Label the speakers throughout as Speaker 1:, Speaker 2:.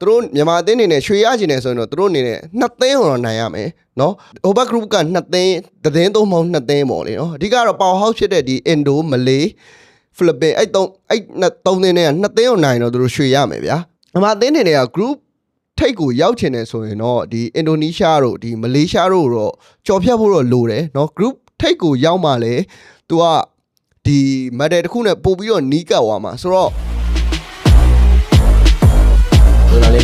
Speaker 1: သူတို့မြန်မာအသင်းအနေနဲ့ရွှေရချင်တယ်ဆိုရင်တော့သူတို့အနေနဲ့နှစ်သင်းတော့နိုင်ရမယ်နော်ဟိုဘက် group ကနှစ်သင်းတစ်သင်းသုံးမဟုတ်နှစ်သင်းပေါ့လေနော်အဓိကတော့ power house ဖြစ်တဲ့ဒီ Indo Malay ဖိလစ်ပင်အဲ့သုံးအဲ့နှစ်သုံးသင်းနဲ့ကနှစ်သင်းကိုနိုင်တော့သူတို့ရွှေရမယ်ဗျာမြန်မာအသင်းအနေနဲ့က group ထိတ်ကိုရောက်ချင်တယ်ဆိုရင်တော့ဒီအင်ဒိုနီးရှားတို့ဒီမလေးရှားတို့တော့ကြော်ဖြတ်ဖို့တော့လိုတယ်เนาะ group ထိတ်ကိုရောက်မှလည်း तू ကဒီ medal တစ်ခုနဲ့ပို့ပြီးတော့နီးကပ်သွားမှာဆိုတော့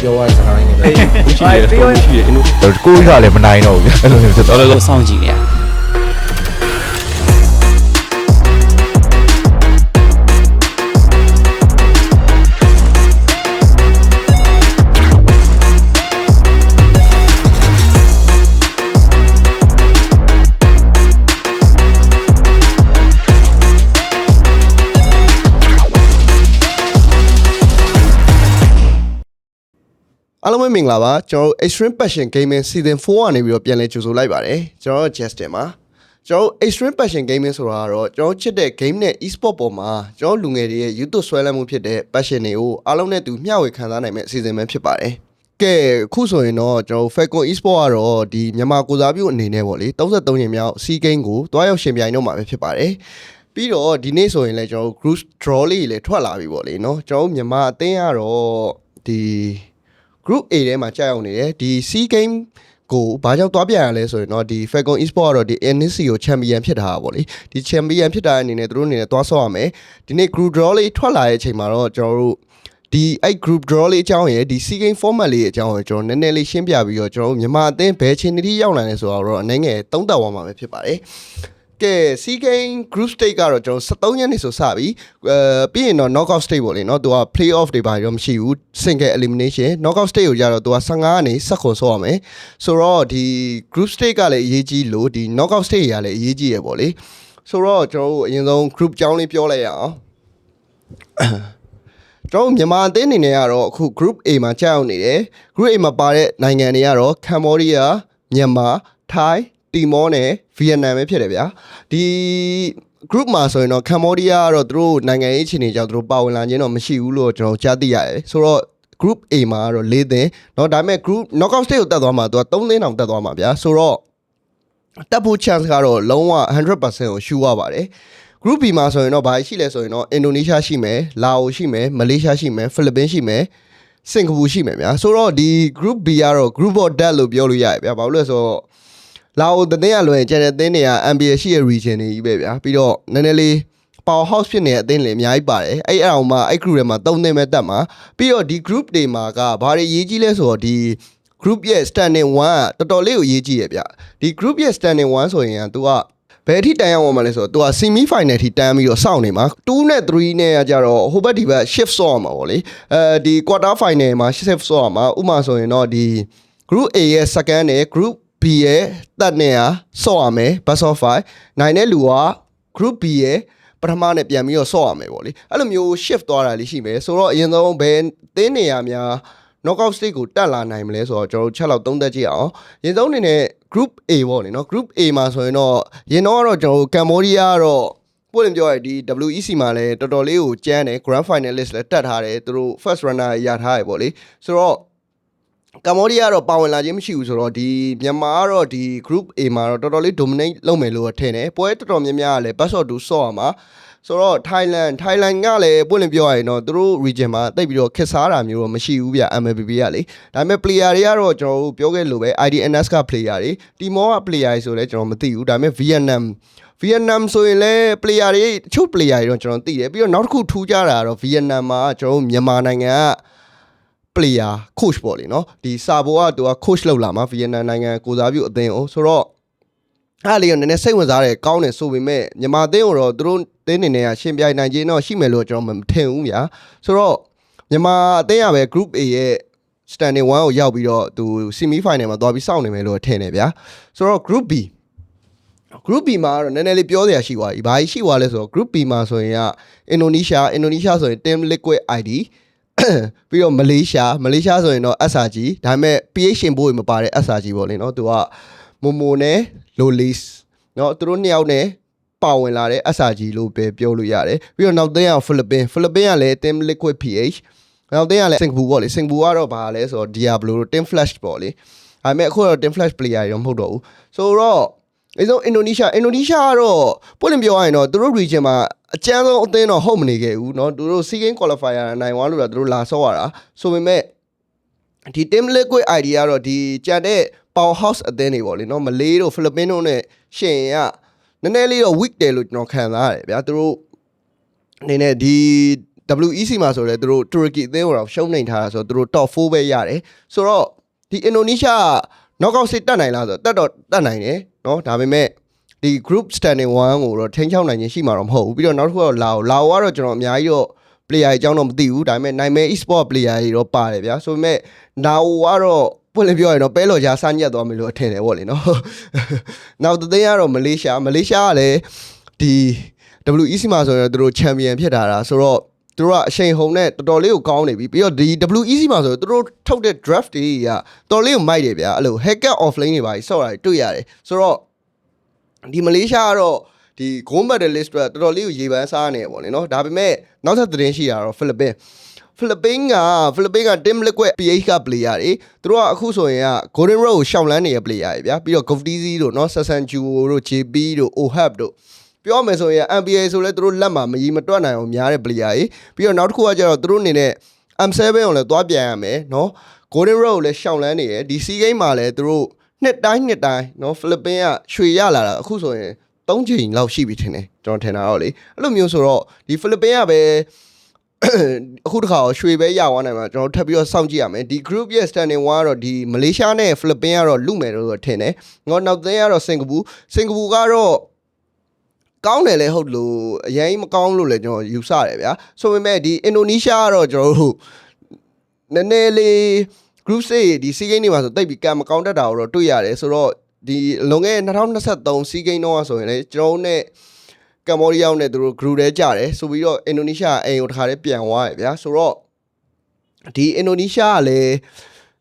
Speaker 2: ပြောရတဲ့စကားလေးနဲ့ပဲ
Speaker 3: ရှိတယ်ရှိတယ်ရှိတယ်အင်းတို့
Speaker 4: ကိုကြီးကလည်းမနိုင်တော့ဘူးအဲ့လိုမျိုးဖြစ်သွား
Speaker 3: တော်တော်
Speaker 5: စောင့်ကြည့်နေရ
Speaker 1: အားလုံးပဲမင်္ဂလာပါကျွန်တော်တို့ Extreme Passion Gaming Season 4ကနေပြီးတော့ပြန်လည်ကြိုဆိုလိုက်ပါတယ်ကျွန်တော်တို့ Justin ပါကျွန်တော် Extreme Passion Gaming ဆိုတာကတော့ကျွန်တော်ချစ်တဲ့ game နဲ့ e-sport ပေါ်မှာကျွန်တော်လူငယ်တွေရဲ့ YouTube ဆွဲလမ်းမှုဖြစ်တဲ့ passion တွေကိုအားလုံးနဲ့တူမျှဝေခံစားနိုင်မဲ့အစီအစဉ်ပဲဖြစ်ပါတယ်။ကဲအခုဆိုရင်တော့ကျွန်တော် Falcon e-sport ကတော့ဒီမြန်မာကိုစားပြုအနေနဲ့ပေါ့လေ33ရင်မြောက် C game ကိုတွားရောက်ရှင်ပြိုင်တော့မှာပဲဖြစ်ပါတယ်။ပြီးတော့ဒီနေ့ဆိုရင်လည်းကျွန်တော် group draw လေးကြီးလည်းထွက်လာပြီပေါ့လေနော်။ကျွန်တော်မြန်မာအသင်းကတော့ဒီ group A ထဲမှာကြာရောက်နေတယ်ဒီ C game ကိုဘာကြောင့်သွားပြန်ရလဲဆိုရင်တော့ဒီ Falcon Esport ကတော့ဒီ NSC ကို champion ဖြစ်တာပါဗောလေဒီ champion ဖြစ်တာအနေနဲ့သူတို့အနေနဲ့သွားဆော့ရမယ်ဒီနေ့ group draw လေးထွက်လာတဲ့အချိန်မှာတော့ကျွန်တော်တို့ဒီအဲ့ group draw လေးအကြောင်းရယ်ဒီ C game format လေးအကြောင်းရယ်ကျွန်တော်နည်းနည်းလေးရှင်းပြပြီးတော့ကျွန်တော်တို့မြန်မာအသင်းဘယ်ချိန်တိရောက်လာလဲဆိုတော့အနေငယ်သုံးသက်သွားမှာပဲဖြစ်ပါတယ် ကဲ C game group stage ကတော့ကျွန်တော်13ရက်နေ့ဆိုစပြီအဲပြီးရင်တော့ knockout stage ပေါ့လေနော်သူက playoff တွေပါတော့မရှိဘူး single elimination knockout stage ကိုကြတော့သူက15ကနေ16ခုဆော့ရမယ်ဆိုတော့ဒီ group stage ကလည်းအရေးကြီးလို့ဒီ knockout stage ကလည်းအရေးကြီးရယ်ပေါ့လေဆိုတော့ကျွန်တော်တို့အရင်ဆုံး group ကြောင်းလေးပြောလိုက်ရအောင်ကျွန်တော်မြန်မာအသင်းအနေနဲ့ကတော့အခု group A မှာကြောက်နေတယ် group A မှာပါတဲ့နိုင်ငံတွေကတော့ Cambodia မြန်မာ Thai တီမောနဲ့ဗီယက်နမ်ပဲဖြစ်တယ်ဗျာဒီ group မှာဆိုရင်တော့ Cambodia ကတော့သူတို့နိုင်ငံရေးအခြေအနေကြောင့်သူတို့ပါဝင်လာခြင်းတော့မရှိဘူးလို့ကျွန်တော်ကြားသိရတယ်ဆိုတော့ group A မှာကတော့၄သင်းเนาะဒါပေမဲ့ group knockout stage ကိုတက်သွားမှာသူက3သင်းတောင်တက်သွားမှာဗျာဆိုတော့တက်ဖို့ chance ကတော့လုံးဝ100%ကိုရှူရပါတယ် group B မှာဆိုရင်တော့ဘာရှိလဲဆိုရင်တော့အင်ဒိုနီးရှားရှိမယ်လာအိုရှိမယ်မလေးရှားရှိမယ်ဖိလစ်ပင်းရှိမယ်စင်ကာပူရှိမယ်ဗျာဆိုတော့ဒီ group B ကတော့ group of death လို့ပြောလို့ရတယ်ဗျာဘာလို့လဲဆိုတော့ လာအိုတသိန်းကလွယ်ကျန်တဲ့သင်းတွေက NBA ရှိရဲ့ region တွေကြီးပဲဗျာပြီးတော့နည်းနည်းလေး power house ဖြစ်နေတဲ့အသင်းတွေအများကြီးပါတယ်အဲ့အအောင်မှာအဲ့ group တွေမှာ၃သင်းပဲတက်မှာပြီးတော့ဒီ group တွေမှာကဘာတွေရေးကြီးလဲဆိုတော့ဒီ group ရဲ့ standing 1ကတော်တော်လေးကိုရေးကြည့်ရဗျဒီ group ရဲ့ standing 1ဆိုရင်က तू ကဘယ်အထိတန်ရအောင်မလဲဆိုတော့ तू က semi final ထိတန်းပြီးတော့စောင့်နေမှာ2နဲ့3နဲ့ကကြတော့ဟိုဘက်ဒီဘက် shift ဆော့ရမှာပေါ့လေအဲဒီ quarter final မှာ shift ဆော့ရမှာဥပမာဆိုရင်တော့ဒီ group A ရဲ့ second နဲ့ group B ရဲ့တက်နဲ့ဟာဆော့ရမယ် best of 5နိုင်တဲ့လူက group B ရဲ့ပထမနဲ့ပြန်ပြီးတော့ဆော့ရမယ်ပေါ့လေအဲ့လိုမျိုး shift သွားတာလေးရှိမယ်ဆိုတော့အရင်ဆုံးဘယ်သင်းနေရများ knockout stage ကိုတက်လာနိုင်မလဲဆိုတော့ကျွန်တော်တို့ချက်လောက်သုံးသက်ကြည့်အောင်။ရင်ဆုံးအနေနဲ့ group A ပေါ့လေနော် group A မှာဆိုရင်တော့ရင်တော့ကတော့ကျွန်တော်တို့ Cambodia ကတော့ပို့ရင်ပြောရဒီ WEC မှာလည်းတော်တော်လေးကိုကျန်းတယ် grand finalist လည်းတက်ထားတယ်သူတို့ first runner ရထားရပေါ့လေဆိုတော့ ကမ္ဘောဒီးယားကတော့ပါဝင်လာခြင်းမရှိဘူးဆိုတော့ဒီမြန်မာကတော့ဒီ group A မှာတော့တော်တော်လေး dominate လုပ်မယ်လို့ထင်တယ်ပွဲတော်တော်များများကလည်း best of 2ဆော့ရမှာဆိုတော့ Thailand Thailand ကလည်းပွင့်လင်းပြောရရင်တော့သူတို့ region မှာတိတ်ပြီးတော့ခက်စားတာမျိုးတော့မရှိဘူးဗျ MLBB ကလေဒါပေမဲ့ player တွေကတော့ကျွန်တော်တို့ပြောခဲ့လို့ပဲ IDNS က player တွေ Timor က player တွေဆိုလဲကျွန်တော်မသိဘူးဒါပေမဲ့ Vietnam Vietnam ဆိုရင်လည်း player တွေတချို့ player တွေတော့ကျွန်တော်သိတယ်ပြီးတော့နောက်တစ်ခုထူးခြားတာကတော့ Vietnam မှာကျွန်တော်တို့မြန်မာနိုင်ငံက player coach ပေါ့လေနော်ဒီစာဘောကသူက coach လောက်လာမှာ Vietnam နိုင်ငံကိုစားပြုအသင်းကိုဆိုတော့အဲ့လေးကနည်းနည်းစိတ်ဝင်စားတယ်ကောင်းတယ်ဆိုပေမဲ့မြန်မာအသင်းကိုတော့သူတို့တင်းနေနေရရှင်ပြိုင်နိုင်ခြင်းတော့ရှိမယ်လို့ကျွန်တော်မထင်ဘူးဗျာဆိုတော့မြန်မာအသင်းကပဲ group A ရဲ့ standing 1ကိုရောက်ပြီးတော့သူ semi final မှာသွားပြီးစောင့်နေမယ်လို့ထင်တယ်ဗျာဆိုတော့ group B group B မှာတော့နည်းနည်းလေးပြောစရာရှိသွားပြီ။ဘာကြီးရှိသွားလဲဆိုတော့ group B မှာဆိုရင်ကအင်ဒိုနီးရှားအင်ဒိုနီးရှားဆိုရင် Team Liquid ID ပြီးတော့မလေးရှားမလေးရှားဆိုရင်တော့ SRG ဒါပေမဲ့ PH ရှင်ဘိုးမပါတဲ့ SRG ပေါ့လေနော်သူကမိုမိုနဲ့ Lolis နော်သူတို့နှစ်ယောက်နဲ့ပါဝင်လာတဲ့ SRG လို့ပဲပြောလို့ရတယ်ပြီးတော့နောက်သင်းကဖိလစ်ပင်ဖိလစ်ပင်ကလည်း Team Liquid PH နောက်သိန်းကလည်းစင်ကာပူပေါ့လေစင်ကာပူကတော့ဘာလဲဆိုတော့ Diablo တို့ Team Flash ပေါ့လေဒါပေမဲ့အခုတော့ Team Flash player တွေတော့မဟုတ်တော့ဘူးဆိုတော့အဲဆိုအင်ဒိုနီးရှားအင်ဒိုနီးရှားကတော့ပွင့်လင်းပြောရရင်တော့သူတို့ region မှာ အကျန်းဆုံးအသင်းတော့ဟုတ်မနေခဲ့ဘူးเนาะသူတို့ SEA Games qualifier နိုင်သွားလို့တော့သူတို့လာဆော့ရတာဆိုပေမဲ့ဒီ team liquid idea ကတော့ဒီကြံတဲ့ power house အသင်းတွေပေါ့လေเนาะမလေးတို့ဖိလစ်ပင်းတို့နဲ့ရှင်ရနည်းနည်းလေးတော့ weak တယ်လို့ကျွန်တော်ခံစားရတယ်ဗျာသူတို့အနေနဲ့ဒီ WEC မှာဆိုလဲသူတို့တူရကီအသင်းကိုတော့ရှုံးနေထားတာဆိုတော့သူတို့ top 4ပဲရတယ်ဆိုတော့ဒီအင်ဒိုနီးရှား knockout စစ်တက်နိုင်လားဆိုတော့တက်တော့တက်နိုင်တယ်เนาะဒါပေမဲ့ ဒီ group standing 1ကိုတော့ထိန်းချောင်းနိုင်ခြင်းရှိမှာတော့မဟုတ်ဘူးပြီးတော့နောက်တစ်ခုကတော့လာအိုလာအိုကတော့ကျွန်တော်အများကြီးတော့ player အကြောင်းတော့မသိဘူးဒါပေမဲ့နိုင်မဲ e-sport player တွေတော့ပါတယ်ဗျာဆိုပေမဲ့လာအိုကတော့ပွင့်လင်းပြောရရင်တော့ပဲလော်ကြာစညက်သွားမယ်လို့အထင်တယ်ဗောလေနော်နောက်တစ်သိန်းကတော့မလေးရှားမလေးရှားကလည်းဒီ WEC မှာဆိုရင်တော့သူတို့ champion ဖြစ်တာလားဆိုတော့သူတို့ကအချိန်ဟုန်နဲ့တော်တော်လေးကိုကောင်းနေပြီပြီးတော့ဒီ WEC မှာဆိုတော့သူတို့ထုတ်တဲ့ draft တွေကတော်တော်လေးကိုမိုက်တယ်ဗျာအဲ့လို hacker offlane တွေပါကြီးဆော့တာတွေတွေ့ရတယ်ဆိုတော့ ဒီမလေးရှားကတော့ဒီ gold medalist တွေတော်တော်လေးကိုရေပန်းစားနေပေါ့လေနော်ဒါပေမဲ့နောက်ထပ်သတင်းရှိတာတော့ဖိလစ်ပင်းဖိလစ်ပင်းကဖိလစ်ပင်းက Tim Liquid PH က player တွေသူတို့ကအခုဆိုရင်က Golden Road ကိုရှောင်လန်းနေတဲ့ player တွေဗျာပြီးတော့ Govdizi တို့နော် Sasanjuo တို့ JP တို့ Ohab တို့ပြောမယ်ဆိုရင် NBA ဆိုလဲသူတို့လက်မှာမကြီးမတွက်နိုင်အောင်များတဲ့ player တွေပြီးတော့နောက်တစ်ခုကကျတော့သူတို့အနေနဲ့ M7 ကိုလည်းသွားပြန်ရမယ်နော် Golden Road ကိုလည်းရှောင်လန်းနေတယ်ဒီ C game မှာလည်းသူတို့ နှစ်တိုင်းနှစ်တိုင်းနော်ဖိလစ်ပင်းကရွှေရလာတာအခုဆိုရင်၃ချိန်လောက်ရှိပြီထင်တယ်ကျွန်တော်ထင်တာတော့လေအဲ့လိုမျိုးဆိုတော့ဒီဖိလစ်ပင်းကပဲအခုတခါရွှေပဲရသွားနိုင်မှာကျွန်တော်ထပ်ပြီးတော့စောင့်ကြည့်ရမယ်ဒီ group ရဲ့ standing 1ကတော့ဒီမလေးရှားနဲ့ဖိလစ်ပင်းကတော့လူမယ်လို့ထင်တယ်ငေါနောက်သင်းကတော့စင်ကာပူစင်ကာပူကတော့ကောင်းတယ်လေဟုတ်လို့အရင်မကောင်းလို့လည်းကျွန်တော်ယူဆတယ်ဗျာဆိုပေမဲ့ဒီအင်ဒိုနီးရှားကတော့ကျွန်တော်တို့နည်းနည်းလေး group stage ဒီ C game တွေမှာဆိုတိတ်ပြီးကံမကောင်းတတ်တာကိုတော့တွေ့ရတယ်ဆိုတော့ဒီလွန်ခဲ့တဲ့2023 C game တော့ဆိုရင်လေကျွန်တော်တို့ ਨੇ ကမ္ဘောဒီးယားနဲ့သူတို့ group ထဲကြတယ်ဆိုပြီးတော့အင်ဒိုနီးရှားအိမ်ကိုတစ်ခါတည်းပြန်သွားရဗျာဆိုတော့ဒီအင်ဒိုနီးရှားကလည်း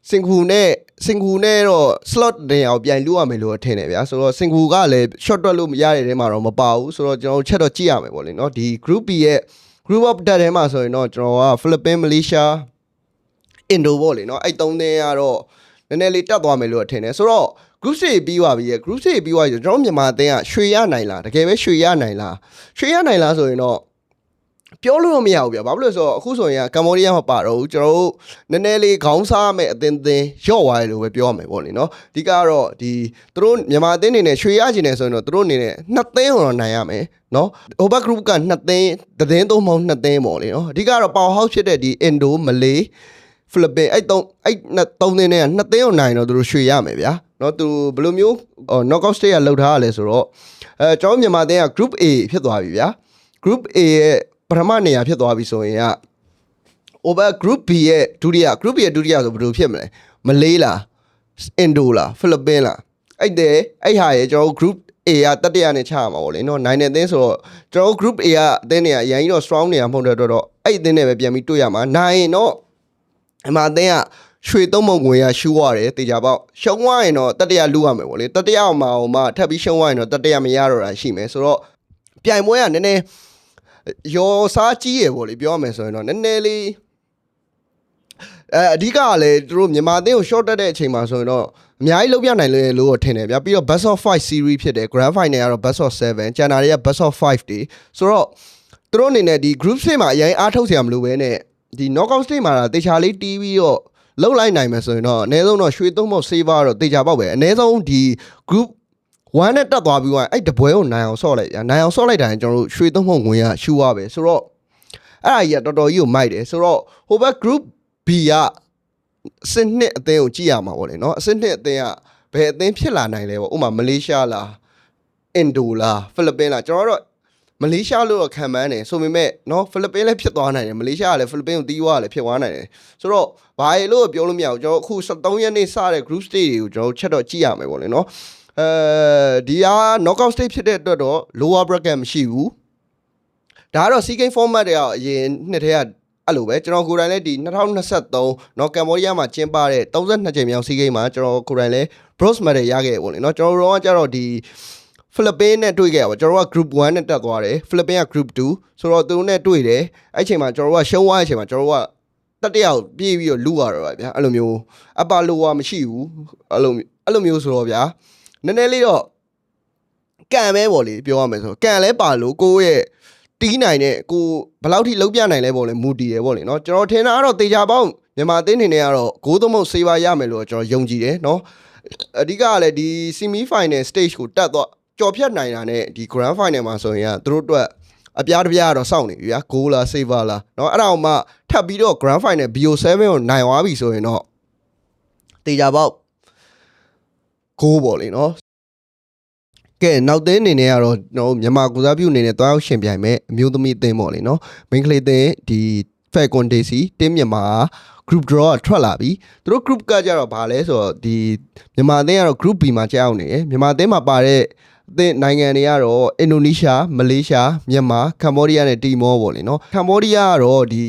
Speaker 1: စင်ကာပူနဲ့စင်ကာပူနဲ့တော့ slot တင်အောင်ပြန်လူရမယ်လို့ထင်တယ်ဗျာဆိုတော့စင်ကာပူကလည်း short တွက်လို့မရတဲ့တဲမှာတော့မပါဘူးဆိုတော့ကျွန်တော်တို့ချက်တော့ကြည့်ရမယ်ပေါ့လေနော်ဒီ group B ရဲ့ group of တက်ထဲမှာဆိုရင်တော့ကျွန်တော်က Philippines Malaysia Indo ပေါ့လေနော်အဲ့သုံးသင်းကတော့နည်းနည်းလေးတက်သွားမယ်လို့ထင်တယ်ဆိုတော့ group C ပြီးသွားပြီရဲ့ group C ပြီးသွားပြီဆိုကျွန်တော်မြန်မာအသင်းကရွှေရနိုင်လားတကယ်ပဲရွှေရနိုင်လားရွှေရနိုင်လားဆိုရင်တော့ပြောလို့တော့မရဘူးဗျာဘာဖြစ်လို့လဲဆိုတော့အခုဆိုရင်ကကမ္ဘောဒီးယားမှာပါတော့ဘူးကျွန်တော်တို့နည်းနည်းလေးခေါင်းစားမဲ့အသင်းသင်းရော့သွားတယ်လို့ပဲပြောရမယ်ပေါ့လေနော်အဓိကတော့ဒီသူတို့မြန်မာအသင်းအနေနဲ့ရွှေရချင်တယ်ဆိုရင်တော့သူတို့အနေနဲ့နှစ်သင်းတော့နိုင်ရမယ်နော်ဟိုဘက် group ကနှစ်သင်းတစ်သင်းသုံးပေါင်းနှစ်သင်းပေါ့လေနော်အဓိကတော့ power house ဖြစ်တဲ့ဒီ Indo Malay ဖိလစ်ပင်အဲ့သုံးအဲ့နှစ်သုံးသင်းနဲ့နှစ်သင်းကိုနိုင်တော့သူတို့ရွှေရမယ်ဗျာနော်သူဘယ်လိုမျိုး knockout stage ကလောက်ထားရလဲဆိုတော့အဲကျွန်တော်မြန်မာသင်းက group A ဖြစ်သွားပြီဗျာ group A ရဲ့ပထမနေရာဖြစ်သွားပြီဆိုရင်က over group B ရဲ့ဒုတိယ group B ရဲ့ဒုတိယဆိုဘယ်လိုဖြစ်မလဲမလေးလားအင်ဒိုလားဖိလစ်ပင်လားအဲ့တဲ့အဲ့ဟာရဲ့ကျွန်တော် group A ကတတိယနဲ့ချရမှာပေါ့လေနော်9နဲ့အသင်းဆိုတော့ကျွန်တော် group A ကအသင်းတွေကအရင်ကြီးတော့ strong နေရမှာမဟုတ်တော့တော့အဲ့အသင်းတွေပဲပြန်ပြီးတွေ့ရမှာနိုင်ရင်တော့ အမှအသင်းကရွှေသုံးမုံငွေရရှူရတယ်တေချာပေါက်ရှုံးသွားရင်တော့တတိယလူရမယ်ပေါ့လေတတိယအောင်မအောင်မထပ်ပြီးရှုံးသွားရင်တော့တတိယမရတော့တာရှိမယ်ဆိုတော့ပြိုင်ပွဲကနည်းနည်းရောစားကြီးရယ်ပေါ့လေပြောရမယ်ဆိုရင်တော့နည်းနည်းလေးအဲအဓိကကလည်းသူတို့မြန်မာအသင်းကို short တက်တဲ့အချိန်မှာဆိုရင်တော့အများကြီးလုံးပြနိုင်လို့လို့ထင်တယ်ဗျာပြီးတော့ best of 5 series ဖြစ်တယ် grand final ကတော့ best of 7ကျန်တာတွေက best of 5တွေဆိုတော့သူတို့အနေနဲ့ဒီ group stage မှာအရင်အားထုတ်စရာမလိုဘဲနဲ့ ဒီ knockout stage မှာတေချာလေးတီးပြီးတော့လုံးလိုက်နိုင်မယ်ဆိုရင်တော့အနည်းဆုံးတော့ရွှေသုံးဖို့ saver တော့တေချာပေါက်ပဲအနည်းဆုံးဒီ group 1နဲ့တက်သွားပြီးတော့အဲ့တပွဲကိုနိုင်အောင်ဆော့လိုက်ဗျာနိုင်အောင်ဆော့လိုက်တာရင်ကျွန်တော်တို့ရွှေသုံးဖို့ငွေရရှူရပဲဆိုတော့အဲ့အကြီးကတော်တော်ကြီးကိုမိုက်တယ်ဆိုတော့ဟိုဘက် group B ကအစစ်နှစ်အသင်းကိုကြည့်ရမှာပေါ့လေနော်အစစ်နှစ်အသင်းကဘယ်အသင်းဖြစ်လာနိုင်လဲပေါ့ဥပမာမလေးရှားလားအင်ဒိုလားဖိလစ်ပင်းလားကျွန်တော်တို့ မလေးရှားလို့ခံမှန်းတယ်ဆိုပေမဲ့နော်ဖိလစ်ပင်းလည်းဖြစ်သွားနိုင်တယ်မလေးရှားကလည်းဖိလစ်ပင်းကိုတီးဝါလည်းဖြစ်သွားနိုင်တယ်ဆိုတော့ဘာလေလို့ပြောလို့မရဘူးကျွန်တော်အခု73ရက်နေ့စတဲ့ group stage တွေကိုကျွန်တော်ချက်တော့ကြည့်ရမယ်ပေါ့လေနော်အဲဒီက knockout stage ဖြစ်တဲ့အတွက်တော့ lower bracket မရှိဘူးဒါကတော့ sea game format တွေကအရင်နှစ်ထဲကအဲ့လိုပဲကျွန်တော်ကိုယ်တိုင်လည်းဒီ2023နော်ကမ်ဘောဒီးယားမှာကျင်းပတဲ့32ကြိမ်မြောက် sea game မှာကျွန်တော်ကိုယ်တိုင်လည်း bronze medal ရခဲ့ပေါ့လေနော်ကျွန်တော်တို့ကကြတော့ဒီ ဖိလစ်ပင်းနဲ့တွေ့ခဲ့ရပါကျွန်တော်တို့က group 1နဲ့တက်သွားတယ်ဖိလစ်ပင်းက group 2ဆိုတော့သူတို့နဲ့တွေ့တယ်အဲ့ချိန်မှာကျွန်တော်တို့ကရှုံးသွားတဲ့အချိန်မှာကျွန်တော်တို့ကတတယောက်ပြေးပြီးတော့လူရတော့ပါဗျာအဲ့လိုမျိုးအပါလိုဝါမရှိဘူးအဲ့လိုအဲ့လိုမျိုးဆိုတော့ဗျာနည်းနည်းလေးတော့ကံပဲပေါ့လေပြောရမယ်ဆိုကံလဲပါလို့ကိုယ့်ရဲ့တီးနိုင်တဲ့ကိုဘယ်လောက်ထိလုံးပြနိုင်လဲပေါ့လေမူတည်တယ်ပေါ့လေနော်ကျွန်တော်ထင်တာကတော့တေချာပေါင်းမြန်မာအသင်းနေနဲ့ကတော့ဂိုးသမုတ်စေးပါရမယ်လို့ကျွန်တော်ယုံကြည်တယ်နော်အဓိကကလည်းဒီ semi final stage ကိုတက်တော့ ကြော်ဖြတ်နိုင်တာနဲ့ဒီ grand final မှာဆိုရင်ကသူတို့အတွက်အပြားတစ်ပြားကတော့စောင့်နေပြီဗျာဂိုးလား saver လားเนาะအဲ့ဒါအောင်မှထပ်ပြီးတော့ grand final BO7 ကိုနိုင်သွားပြီဆိုရင်တော့တေချာပေါက်ဂိုးပေါ့လေเนาะကဲနောက်သင်းအနေနဲ့ကတော့ကျွန်တော်တို့မြန်မာကုစားပြုအနေနဲ့တွားရောက်ရှင်ပြိုင်မဲ့အမျိုးသမီးအသင်းပေါ့လေเนาะမိန်းကလေးအသင်းဒီ Falcon Daisy တင်းမြန်မာ group draw ကထွက်လာပြီသူတို့ group ကကြတော့ဗာလဲဆိုတော့ဒီမြန်မာအသင်းကတော့ group B မှာကြောက်နေတယ်မြန်မာအသင်းမှာပါတဲ့ အသင်းနိုင်ငံတွေကတော့အင်ဒိုနီးရှားမလေးရှားမြန်မာကမ္ဘောဒီးယားနဲ့တီမောပေါ့လေနော်ကမ္ဘောဒီးယားကတော့ဒီ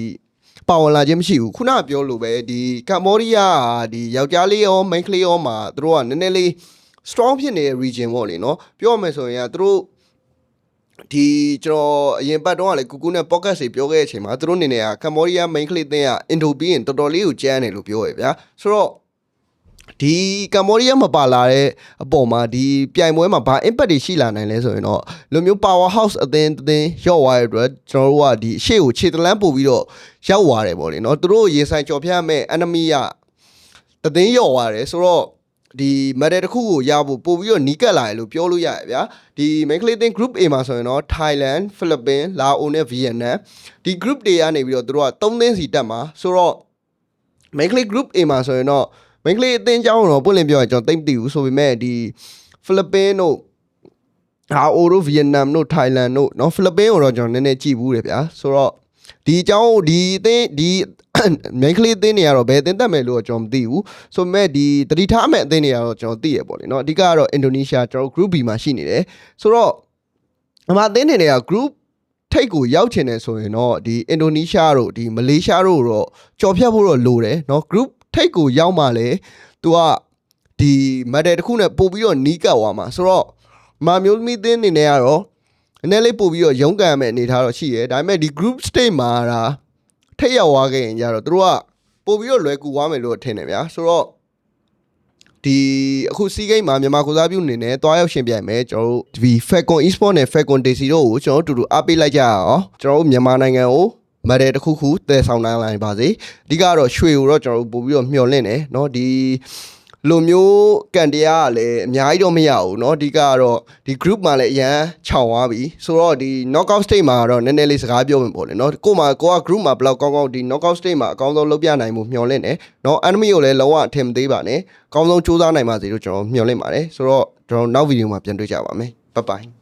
Speaker 1: ပါဝင်လာခြင်းမရှိဘူးခုနကပြောလို့ပဲဒီကမ္ဘောဒီးယားကဒီယောက်ျားလေးရောမိန်းကလေးရောမှာသူတို့ကနည်းနည်းလေး strong ဖြစ်နေတဲ့ region ပေါ့လေနော်ပြောရမယ်ဆိုရင်ကသူတို့ဒီကျွန်တော်အရင်ပတ်တော့ကလေကူကူနဲ့ podcast တွေပြောခဲ့တဲ့အချိန်မှာသူတို့အနေနဲ့ကကမ္ဘောဒီးယား main clip တင်းကအင်ဒိုပြီးရင်တော်တော်လေးကိုကြမ်းတယ်လို့ပြောရဗျာဆိုတော့ ဒီကမ္ဘောဒီးယားမပါလာတဲ့အပေါ်မှာဒီပြိုင်ပွဲမှာဘာ impact တွေရှိလာနိုင်လဲဆိုရင်တော့လူမျိုး power house အသင်းအသင်းရောက်သွားတဲ့အတွက်ကျွန်တော်တို့ကဒီအရှိကိုခြေတလန်းပို့ပြီးတော့ရောက်သွားတယ်ပေါ့လေနော်သူတို့ရေဆိုင်ကြော်ဖြတ်မဲ့ enemy ကတသိန်းရောက်သွားတယ်ဆိုတော့ဒီ medal တစ်ခုကိုရဖို့ပို့ပြီးတော့နီးကပ်လာတယ်လို့ပြောလို့ရရဗျာဒီ main clay thing group A မှာဆိုရင်တော့ Thailand, Philippines, Laos နဲ့ Vietnam ဒီ group တွေကနေပြီးတော့သူတို့က3သင်းစီတက်မှာဆိုတော့ main clay group A မှာဆိုရင်တော့ main clay အသင်းကြောင်းတော့ပွင့်လင်းပြောရင်ကျွန်တော်သိမ့်မသိဘူးဆိုပေမဲ့ဒီ Philippines တို့ဟာအိုတို့ဗီယက်နမ်တို့ထိုင်လန်တို့เนาะဖိလစ်ပင်းကိုတော့ကျွန်တော်နည်းနည်းကြည့်ဘူးတယ်ဗျာဆိုတော့ဒီအကြောင်းဒီအသင်းဒီ main clay အသင်းတွေကတော့ဘယ်အသင်းတက်မယ်လို့တော့ကျွန်တော်မသိဘူးဆိုပေမဲ့ဒီတတိထားမဲ့အသင်းတွေကတော့ကျွန်တော်သိရပေါ့လေเนาะအဓိကကတော့အင်ဒိုနီးရှားကျွန်တော် group B မှာရှိနေတယ်ဆိုတော့အမအသင်းတွေတွေက group ထိတ်ကိုရောက်ချင်တယ်ဆိုရင်တော့ဒီအင်ဒိုနီးရှားတို့ဒီမလေးရှားတို့တော့ကြော်ဖြတ်ဖို့တော့လိုတယ်เนาะ group ထိတ်ကိုရောက်မှလည်း तू ကဒီ medal တစ်ခုနဲ့ပို့ပြီးတော့နီးကပ်သွားမှာဆိုတော့မာမျိုးသမီးသင်းအနေနဲ့ကတော့နည်းနည်းလေးပို့ပြီးတော့ရုန်းကန်မဲ့အနေထားတော့ရှိရဲဒါပေမဲ့ဒီ group stage မှာဒါထိတ်ရောက်သွားခဲ့ရင်ကြတော့သူတို့ကပို့ပြီးတော့လွယ်ကူသွားမယ်လို့ထင်တယ်ဗျာဆိုတော့ဒီအခုစီးဂိမ်းမှာမြန်မာကိုစားပြုအနေနဲ့တွားရောက်ရှင်ပြိုင်မယ်ကျွန်တော်တို့ဒီ Falcon Esport နဲ့ Falcon Daisy တို့ကိုကျွန်တော်တို့အတူတူအားပေးလိုက်ကြရအောင်ကျွန်တော်တို့မြန်မာနိုင်ငံကို မဒဲတစ်ခုခုတည်ဆောင်နိုင်လာပါစေအဓိကတော့ရွှေကိုတော့ကျွန်တော်တို့ပို့ပြီးတော့မျှော်လင့်တယ်เนาะဒီလိုမျိုးကန်တရားကလည်းအများကြီးတော့မရဘူးเนาะအဓိကကတော့ဒီ group မှာလည်းအရန်ခြောင်သွားပြီဆိုတော့ဒီ knockout stage မှာတော့နည်းနည်းလေးစကားပြောမယ်ပေါ့လေเนาะကို့မှာကိုက group မှာဘယ်လောက်ကောင်းကောင်းဒီ knockout stage မှာအကောင်းဆုံးလုပ်ပြနိုင်မှုမျှော်လင့်တယ်เนาะ enemy ကိုလည်းလုံးဝအထင်မသေးပါနဲ့အကောင်းဆုံးစူးစမ်းနိုင်ပါစေလို့ကျွန်တော်မျှော်လင့်ပါတယ်ဆိုတော့ကျွန်တော်နောက်ဗီဒီယိုမှာပြန်တွေ့ကြပါမယ် bye bye